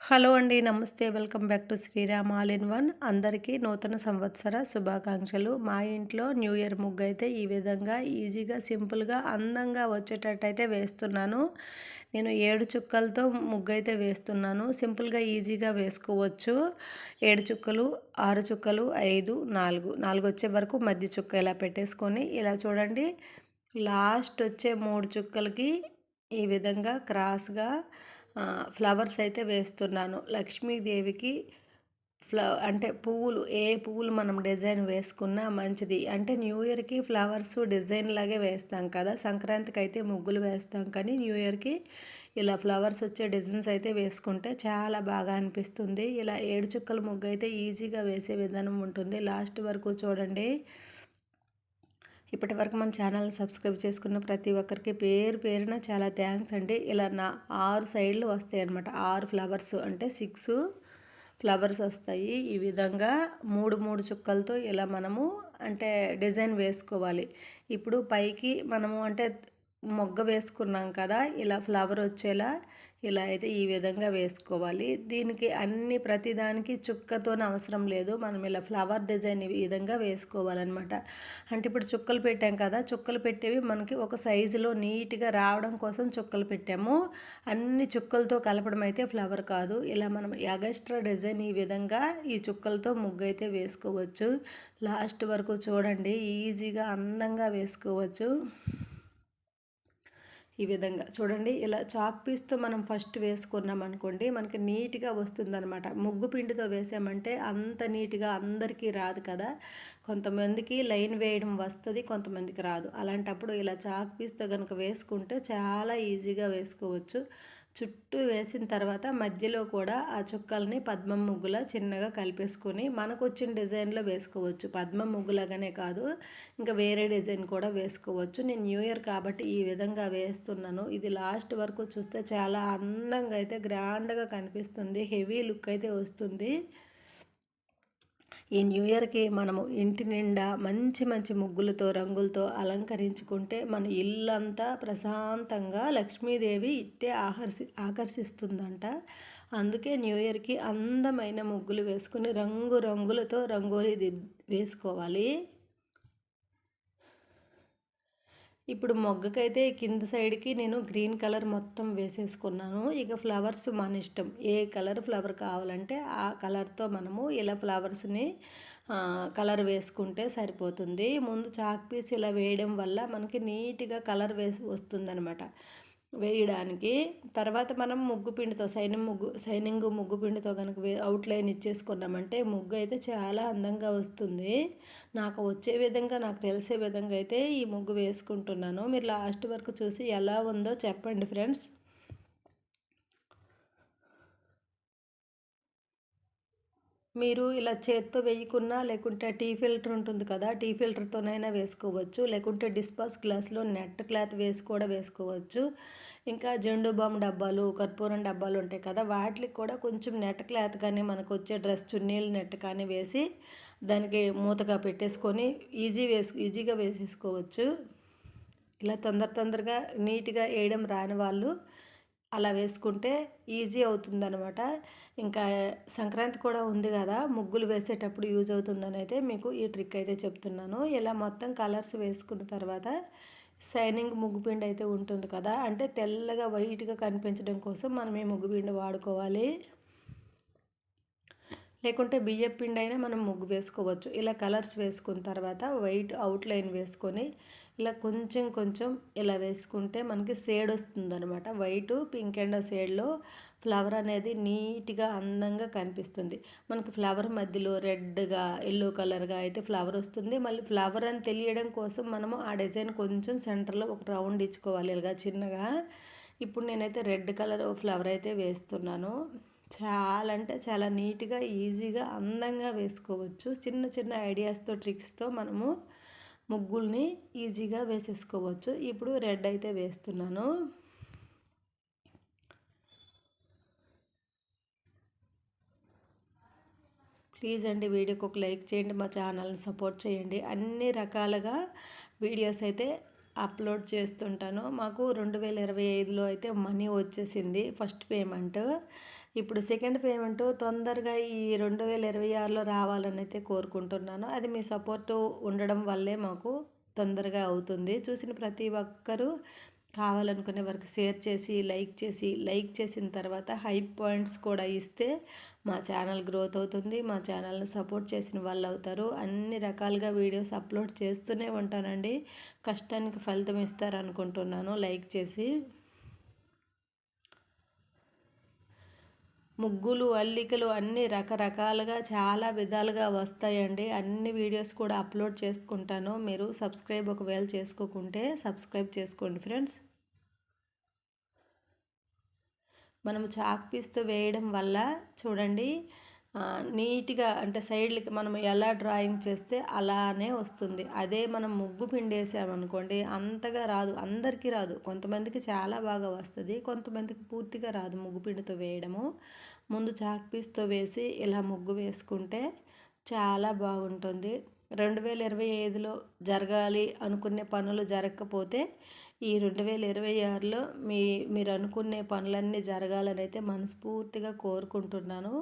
Hello అండి నమస్తే. Welcome back to Sriram all in one. అందరికీ నూతన సంవత్సర శుభాకాంక్షలు. మా ఇంట్లో న్యూ ఇయర్ ముగ్గు అయితే ఈ విధంగా ఈజీగా సింపుల్గా అందంగా వచ్చేటట్టయితే వేస్తున్నాను. నేను ఏడు చుక్కలతో ముగ్గు అయితే వేస్తున్నాను. సింపుల్గా ఈజీగా వేసుకోవచ్చు. ఏడు చుక్కలు ఆరు చుక్కలు ఐదు నాలుగు. నాలుగు వచ్చే వరకు మధ్య చుక్క ఇలా పెట్టేసుకొని ఇలా చూడండి. లాస్ట్ వచ్చే మూడు చుక్కలకి ఈ విధంగా క్రాస్గా ఫ్లవర్స్ అయితే వేస్తున్నాను. లక్ష్మీదేవికి ఫ్ల అంటే పువ్వులు ఏ పువ్వులు మనం డిజైన్ వేసుకున్నా మంచిది. అంటే న్యూ ఇయర్కి ఫ్లవర్స్ డిజైన్ లాగే వేస్తాం కదా. సంక్రాంతికి అయితే ముగ్గులు వేస్తాం. కానీ న్యూ ఇయర్కి ఇలా ఫ్లవర్స్ వచ్చే డిజైన్స్ అయితే వేసుకుంటే చాలా బాగా అనిపిస్తుంది. ఇలా ఏడు చుక్కల ముగ్గు అయితే ఈజీగా వేసే విధానం ఉంటుంది. లాస్ట్ వరకు చూడండి. ఇప్పటి వరకు మన ఛానల్ సబ్స్క్రైబ్ చేసుకున్న ప్రతి ఒక్కరికి పేరు పేరున చాలా థ్యాంక్స్ అండి. ఇలా నా ఆరు సైడ్లు వస్తాయి అనమాట ఆరు ఫ్లవర్స్ అంటే సిక్స్ ఫ్లవర్స్ వస్తాయి. ఈ విధంగా మూడు మూడు చుక్కలతో ఇలా మనము అంటే డిజైన్ వేసుకోవాలి. ఇప్పుడు పైకి మనము అంటే మొగ్గ వేసుకున్నాం కదా ఇలా ఫ్లవర్ వచ్చేలా ఇలా అయితే ఈ విధంగా వేసుకోవాలి. దీనికి అన్ని ప్రతిదానికి చుక్కతో అవసరం లేదు. మనం ఇలా ఫ్లవర్ డిజైన్ ఈ విధంగా వేసుకోవాలన్నమాట. అంటే ఇప్పుడు చుక్కలు పెట్టాం కదా చుక్కలు పెట్టేవి మనకి ఒక సైజులో నీట్గా రావడం కోసం చుక్కలు పెట్టాము. అన్ని చుక్కలతో కలపడం అయితే ఫ్లవర్ కాదు. ఇలా మనం ఎగస్ట్రా డిజైన్ ఈ విధంగా ఈ చుక్కలతో ముగ్గు అయితే వేసుకోవచ్చు. లాస్ట్ వరకు చూడండి ఈజీగా అందంగా వేసుకోవచ్చు. ఈ విధంగా. చూడండి ఇలా చాక్ పీస్తో మనం ఫస్ట్ వేసుకున్నాం అనుకోండి మనకి నీట్గా వస్తుందనమాట ముగ్గు పిండితో వేసామంటే అంత నీట్గా అందరికీ రాదు కదా. కొంతమందికి లైన్ వేయడం వస్తుంది కొంతమందికి రాదు. అలాంటప్పుడు ఇలా చాక్ పీస్తో కనుక వేసుకుంటే చాలా ఈజీగా వేసుకోవచ్చు. చుట్టూ వేసిన తర్వాత మధ్యలో కూడా ఆ చుక్కల్ని పద్మం ముగ్గులా చిన్నగా కలిపేసుకొని మనకు వచ్చిన డిజైన్లో వేసుకోవచ్చు. పద్మం ముగ్గులాగానే కాదు ఇంకా వేరే డిజైన్ కూడా వేసుకోవచ్చు. నేను న్యూ ఇయర్ కాబట్టి ఈ విధంగా వేస్తున్నాను. ఇది లాస్ట్ వరకు చూస్తే చాలా అందంగా అయితే గ్రాండ్గా కనిపిస్తుంది. హెవీ లుక్ అయితే వస్తుంది. ఈ న్యూ ఇయర్కి మనము ఇంటి నిండా మంచి మంచి ముగ్గులతో రంగులతో అలంకరించుకుంటే మన ఇల్లంతా ప్రశాంతంగా లక్ష్మీదేవి ఇట్టే ఆకర్షి ఆకర్షిస్తుందంట. అందుకే న్యూ ఇయర్కి అందమైన ముగ్గులు వేసుకుని రంగు రంగులతో రంగోలీ వేసుకోవాలి. ఇప్పుడు మొగ్గకైతే కింద సైడ్కి నేను గ్రీన్ కలర్ మొత్తం వేసేసుకున్నాను. ఇక ఫ్లవర్స్ మన ఇష్టం. ఏ కలర్ ఫ్లవర్ కావాలంటే ఆ కలర్తో మనము ఇలా ఫ్లవర్స్ని కలర్ వేసుకుంటే సరిపోతుంది. ముందు చాక్ పీస్ ఇలా వేయడం వల్ల మనకి నీట్గా కలర్ వేసి వస్తుందనమాట వేయడానికి. తర్వాత మనం ముగ్గు పిండితో సైనింగ్ ముగ్గు సైనింగ్ ముగ్గు పిండితో కనుక అవుట్లైన్ ఇచ్చేసుకున్నామంటే ముగ్గు అయితే చాలా అందంగా వస్తుంది. నాకు వచ్చే విధంగా నాకు తెలిసే విధంగా అయితే ఈ ముగ్గు వేసుకుంటున్నాను. మీరు లాస్ట్ వరకు చూసి ఎలా ఉందో చెప్పండి ఫ్రెండ్స్. మీరు ఇలా చేత్తో వేయకున్నా లేకుంటే టీ ఫిల్టర్ ఉంటుంది కదా టీ ఫిల్టర్తోనైనా వేసుకోవచ్చు. లేకుంటే డిస్పాస్ గ్లాస్లో నెట్ క్లాత్ వేసి కూడా వేసుకోవచ్చు. ఇంకా జెండు బామ్ డబ్బాలు కర్పూరం డబ్బాలు ఉంటాయి కదా వాటికి కూడా కొంచెం నెట్ క్లాత్ కానీ మనకు వచ్చే డ్రెస్ చున్నీలు నెట్ కానీ వేసి దానికి మూతగా పెట్టేసుకొని ఈజీ వేసు ఈజీగా వేసేసుకోవచ్చు. ఇలా తొందర తొందరగా నీట్గా వేయడం రాని వాళ్ళు అలా వేసుకుంటే ఈజీ అవుతుందనమాట ఇంకా సంక్రాంతి కూడా ఉంది కదా ముగ్గులు వేసేటప్పుడు యూజ్ అవుతుందని అయితే మీకు ఈ ట్రిక్ అయితే చెప్తున్నాను. ఇలా మొత్తం కలర్స్ వేసుకున్న తర్వాత షైనింగ్ ముగ్గుపిండి అయితే ఉంటుంది కదా అంటే తెల్లగా వైట్గా కనిపించడం కోసం మనం ఈ ముగ్గుపిండి వాడుకోవాలి. లేకుంటే బియ్యం పిండి అయినా మనం ముగ్గు వేసుకోవచ్చు. ఇలా కలర్స్ వేసుకున్న తర్వాత వైట్ అవుట్లైన్ వేసుకొని ఇలా కొంచెం కొంచెం ఇలా వేసుకుంటే మనకి షేడ్ వస్తుందనమాట వైట్ పింక్ అండ్ షేడ్లో ఫ్లవర్ అనేది నీట్గా అందంగా కనిపిస్తుంది. మనకి ఫ్లవర్ మధ్యలో రెడ్గా ఎల్లో కలర్గా అయితే ఫ్లవర్ వస్తుంది. మళ్ళీ ఫ్లవర్ అని తెలియడం కోసం మనము ఆ డిజైన్ కొంచెం సెంటర్లో ఒక రౌండ్ ఇచ్చుకోవాలి ఇలాగా చిన్నగా. ఇప్పుడు నేనైతే రెడ్ కలర్ ఫ్లవర్ అయితే వేస్తున్నాను. చాలా అంటే చాలా నీట్గా ఈజీగా అందంగా వేసుకోవచ్చు. చిన్న చిన్న ఐడియాస్తో ట్రిక్స్తో మనము ముగ్గుల్ని ఈజీగా వేసేసుకోవచ్చు. ఇప్పుడు రెడ్ అయితే వేస్తున్నాను. ప్లీజ్ అండి వీడియోకి ఒక లైక్ చేయండి మా ఛానల్ని సపోర్ట్ చేయండి. అన్ని రకాలుగా వీడియోస్ అయితే అప్లోడ్ చేస్తుంటాను. మాకు రెండు వేల ఇరవై ఐదులో అయితే మనీ వచ్చేసింది ఫస్ట్ పేమెంట్. ఇప్పుడు సెకండ్ పేమెంట్ తొందరగా ఈ రెండు వేల ఇరవై ఆరులో రావాలని అయితే కోరుకుంటున్నాను. అది మీ సపోర్టు ఉండడం వల్లే మాకు తొందరగా అవుతుంది. చూసిన ప్రతి ఒక్కరూ కావాలనుకునే వరకు షేర్ చేసి లైక్ చేసి లైక్ చేసిన తర్వాత హై పాయింట్స్ కూడా ఇస్తే మా ఛానల్ గ్రోత్ అవుతుంది. మా ఛానల్ని సపోర్ట్ చేసిన వాళ్ళు అవుతారు. అన్ని రకాలుగా వీడియోస్ అప్లోడ్ చేస్తూనే ఉంటానండి. కష్టానికి ఫలితం ఇస్తారనుకుంటున్నాను. లైక్ చేసి. ముగ్గులు అల్లికలు అన్ని రకరకాలుగా చాలా విధాలుగా వస్తాయండి. అన్ని వీడియోస్ కూడా అప్లోడ్ చేసుకుంటాను. మీరు సబ్స్క్రైబ్ ఒకవేళ చేసుకోకుంటే సబ్స్క్రైబ్ చేసుకోండి ఫ్రెండ్స్. మనం చాక్ పీస్తో వేయడం వల్ల చూడండి నీట్గా అంటే సైడ్లకి మనం ఎలా డ్రాయింగ్ చేస్తే అలానే వస్తుంది. అదే మనం ముగ్గు పిండేసామనుకోండి అంతగా రాదు అందరికీ రాదు. కొంతమందికి చాలా బాగా వస్తుంది కొంతమందికి పూర్తిగా రాదు ముగ్గు పిండితో వేయడము. ముందు చాక్ పీస్తో వేసి ఇలా ముగ్గు వేసుకుంటే చాలా బాగుంటుంది. రెండు వేల ఇరవై ఐదులో జరగాలి అనుకునే పనులు జరగకపోతే ఈ రెండు వేల ఇరవై ఆరులో మీ మీరు అనుకునే పనులన్నీ జరగాలని అయితే మనస్ఫూర్తిగా కోరుకుంటున్నాను.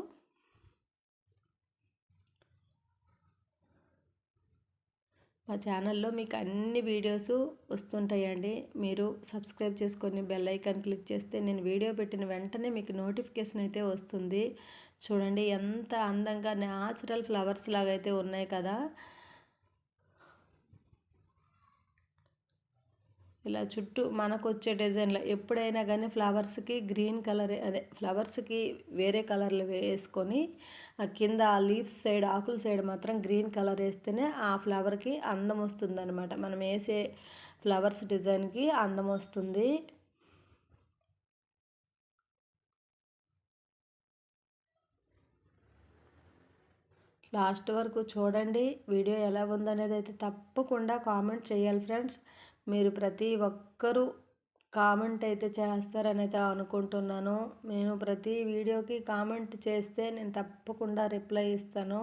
మా ఛానల్లో మీకు అన్ని వీడియోస్ వస్తుంటాయండి. మీరు సబ్స్క్రైబ్ చేసుకొని బెల్ ఐకాన్ క్లిక్ చేస్తే నేను వీడియో పెట్టిన వెంటనే మీకు నోటిఫికేషన్ అయితే వస్తుంది. చూడండి ఎంత అందంగా న్యాచురల్ ఫ్లవర్స్ లాగా అయితే ఉన్నాయి కదా. ఇలా చుట్టూ మనకు వచ్చే డిజైన్లో ఎప్పుడైనా కానీ ఫ్లవర్స్కి గ్రీన్ కలర్ అదే ఫ్లవర్స్కి వేరే కలర్లు వేసుకొని కింద ఆ లీవ్స్ సైడ్ ఆకుల సైడ్ మాత్రం గ్రీన్ కలర్ వేస్తేనే ఆ ఫ్లవర్కి అందం వస్తుంది అనమాట మనం వేసే ఫ్లవర్స్ డిజైన్కి అందం వస్తుంది. లాస్ట్ వరకు చూడండి వీడియో ఎలా ఉందనేది అయితే తప్పకుండా కామెంట్ చేయాలి ఫ్రెండ్స్. మీరు ప్రతి ఒక్కరూ కామెంట్ అయితే చేస్తారని అయితే అనుకుంటున్నాను. నేను ప్రతి వీడియోకి కామెంట్ చేస్తే నేను తప్పకుండా రిప్లై ఇస్తాను.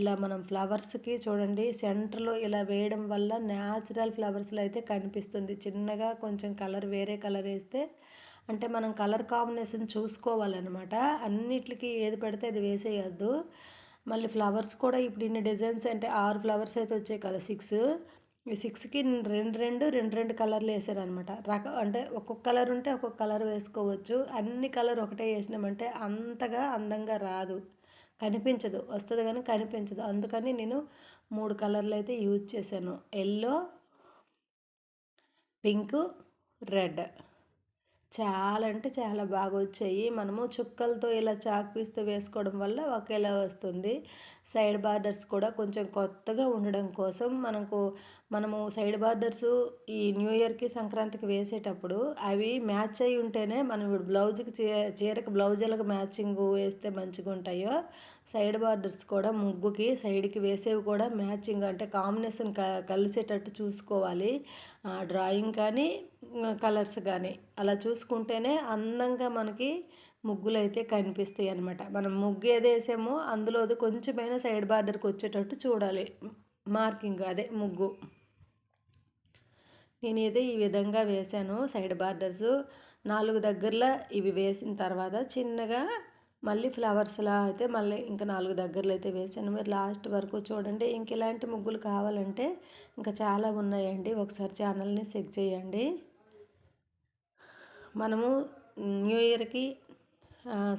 ఇలా మనం ఫ్లవర్స్కి చూడండి సెంటర్లో ఇలా వేయడం వల్ల న్యాచురల్ ఫ్లవర్స్లో అయితే కనిపిస్తుంది. చిన్నగా కొంచెం కలర్ వేరే కలర్ వేస్తే అంటే మనం కలర్ కాంబినేషన్ చూసుకోవాలన్నమాట. అన్నిటికి ఏది పెడితే అది వేసేయద్దు. మళ్ళీ ఫ్లవర్స్ కూడా ఇప్పుడు ఇన్ని డిజైన్స్ అంటే ఆరు ఫ్లవర్స్ అయితే వచ్చాయి కదా సిక్స్. ఈ సిక్స్కి రెండు రెండు రెండు రెండు కలర్లు వేసాను అనమాట రక అంటే ఒక్కొక్క కలర్ ఉంటే ఒక్కొక్క కలర్ వేసుకోవచ్చు. అన్ని కలర్ ఒకటే వేసినామంటే అంతగా అందంగా రాదు. కనిపించదు. వస్తుంది కానీ కనిపించదు. అందుకని నేను మూడు కలర్లు అయితే యూజ్ చేశాను. Yellow pink red. చాలా అంటే చాలా బాగా వచ్చాయి. మనము చుక్కలతో ఇలా చాక్ పీస్తో వేసుకోవడం వల్ల ఒకేలా వస్తుంది. సైడ్ బార్డర్స్ కూడా కొంచెం కొత్తగా ఉండడం కోసం మనకు మనము సైడ్ బార్డర్స్ ఈ న్యూ ఇయర్కి సంక్రాంతికి వేసేటప్పుడు అవి మ్యాచ్ అయి ఉంటేనే మనం ఇప్పుడు బ్లౌజ్కి చీరకు బ్లౌజులకు మ్యాచింగ్ వేస్తే మంచిగా ఉంటాయో సైడ్ బార్డర్స్ కూడా ముగ్గుకి సైడ్కి వేసేవి కూడా మ్యాచింగ్ అంటే కాంబినేషన్ క కలిసేటట్టు చూసుకోవాలి. డ్రాయింగ్ కానీ కలర్స్ కానీ అలా చూసుకుంటేనే అందంగా మనకి ముగ్గులు అయితే కనిపిస్తాయి అనమాట మనం ముగ్గు ఏది వేసామో అందులో కొంచెమైనా సైడ్ బార్డర్కి వచ్చేటట్టు చూడాలి. మార్కింగ్ అదే ముగ్గు. నేనైతే ఈ విధంగా వేశాను సైడ్ బార్డర్స్. నాలుగు దగ్గరలో ఇవి వేసిన తర్వాత చిన్నగా మళ్ళీ ఫ్లవర్స్లా అయితే మళ్ళీ ఇంకా నాలుగు దగ్గరలో అయితే వేసాను మీరు లాస్ట్ వరకు చూడండి ఇంక ఇలాంటి ముగ్గులు కావాలంటే ఇంకా చాలా ఉన్నాయండి. ఒకసారి ఛానల్ని చెక్ చేయండి. మనము న్యూ ఇయర్కి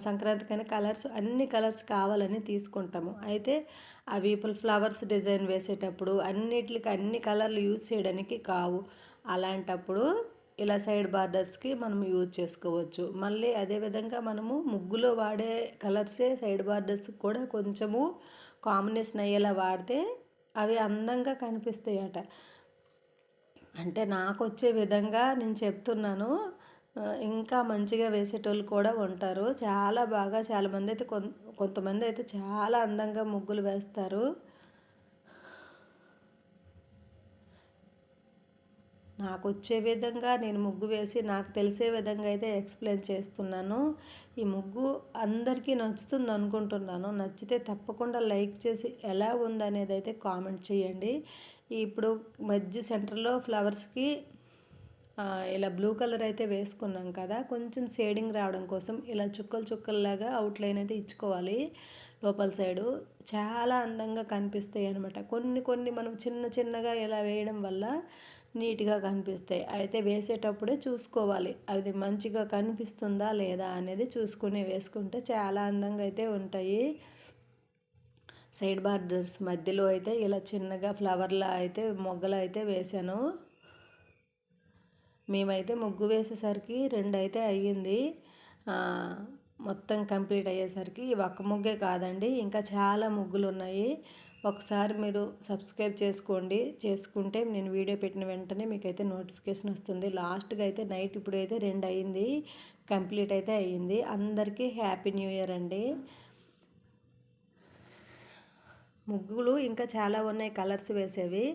సంక్రాంతికైనా కలర్స్ అన్ని కలర్స్ కావాలని తీసుకుంటాము. అయితే అవి ఫ్లవర్స్ డిజైన్ వేసేటప్పుడు అన్నిటికి అన్ని కలర్లు యూజ్ చేయడానికి కావు. అలాంటప్పుడు ఇలా సైడ్ బార్డర్స్కి మనం యూజ్ చేసుకోవచ్చు. మళ్ళీ అదేవిధంగా మనము ముగ్గులో వాడే కలర్సే సైడ్ బార్డర్స్ కూడా కొంచెము కాంబినేషన్ అయ్యేలా వాడితే అవి అందంగా కనిపిస్తాయట. అంటే నాకు వచ్చే విధంగా నేను చెప్తున్నాను. ఇంకా మంచిగా వేసేటోళ్ళు కూడా ఉంటారు. చాలా బాగా చాలామంది అయితే కొంతమంది అయితే చాలా అందంగా ముగ్గులు వేస్తారు. నాకు వచ్చే విధంగా నేను ముగ్గు వేసి నాకు తెలిసే విధంగా అయితే ఎక్స్ప్లెయిన్ చేస్తున్నాను. ఈ ముగ్గు అందరికీ నచ్చుతుంది అనుకుంటున్నాను. నచ్చితే తప్పకుండా లైక్ చేసి ఎలా ఉందనేది అయితే కామెంట్ చేయండి. ఇప్పుడు మధ్య సెంటర్లో ఫ్లవర్స్కి ఇలా బ్లూ కలర్ అయితే వేసుకున్నాం కదా కొంచెం షేడింగ్ రావడం కోసం ఇలా చుక్కలు చుక్కల్లాగా అవుట్లైన్ అయితే ఇచ్చుకోవాలి లోపల సైడు. చాలా అందంగా కనిపిస్తాయి అనమాట కొన్ని కొన్ని మనం చిన్న చిన్నగా ఇలా వేయడం వల్ల నీట్గా కనిపిస్తాయి. అయితే వేసేటప్పుడే చూసుకోవాలి. అది మంచిగా కనిపిస్తుందా లేదా అనేది చూసుకుని వేసుకుంటే చాలా అందంగా అయితే ఉంటాయి. సైడ్ బార్డర్స్ మధ్యలో అయితే ఇలా చిన్నగా ఫ్లవర్లా అయితే మొగ్గలు అయితే వేసాను మేమైతే ముగ్గు వేసేసరికి రెండు అయితే అయ్యింది. మొత్తం కంప్లీట్ అయ్యేసరికి ఇవి ఒక్క ముగ్గే కాదండి. ఇంకా చాలా ముగ్గులు ఉన్నాయి ఒకసారి మీరు సబ్స్క్రైబ్ చేసుకోండి. చేసుకుంటే నేను వీడియో పెట్టిన వెంటనే మీకైతే నోటిఫికేషన్ వస్తుంది. లాస్ట్గా అయితే నైట్ ఇప్పుడైతే రెండు అయింది. కంప్లీట్ అయితే అయ్యింది అందరికీ హ్యాపీ న్యూ ఇయర్ అండి. ముగ్గులు ఇంకా చాలా ఉన్నాయి. కలర్స్ వేసేవి.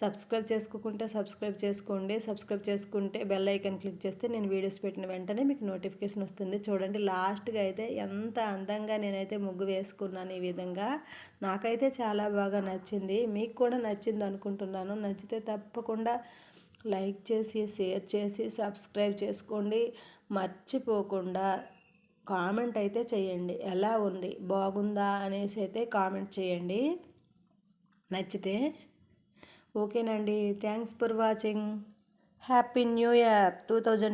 సబ్స్క్రైబ్ చేసుకోకుంటే సబ్స్క్రైబ్ చేసుకోండి. సబ్స్క్రైబ్ చేసుకుంటే బెల్ ఐకన్ క్లిక్ చేస్తే నేను వీడియోస్ పెట్టిన వెంటనే మీకు నోటిఫికేషన్ వస్తుంది. చూడండి లాస్ట్గా అయితే ఎంత అందంగా నేనైతే ముగ్గు వేసుకున్నాను ఈ విధంగా. నాకైతే చాలా బాగా నచ్చింది. మీకు కూడా నచ్చింది అనుకుంటున్నాను. నచ్చితే తప్పకుండా లైక్ చేసి షేర్ చేసి సబ్స్క్రైబ్ చేసుకోండి. మర్చిపోకుండా కామెంట్ అయితే చేయండి. ఎలా ఉంది? బాగుందా అనేసి అయితే కామెంట్ చేయండి. నచ్చితే ఓకేనండి. Thanks for watching. Happy new year. Two thousand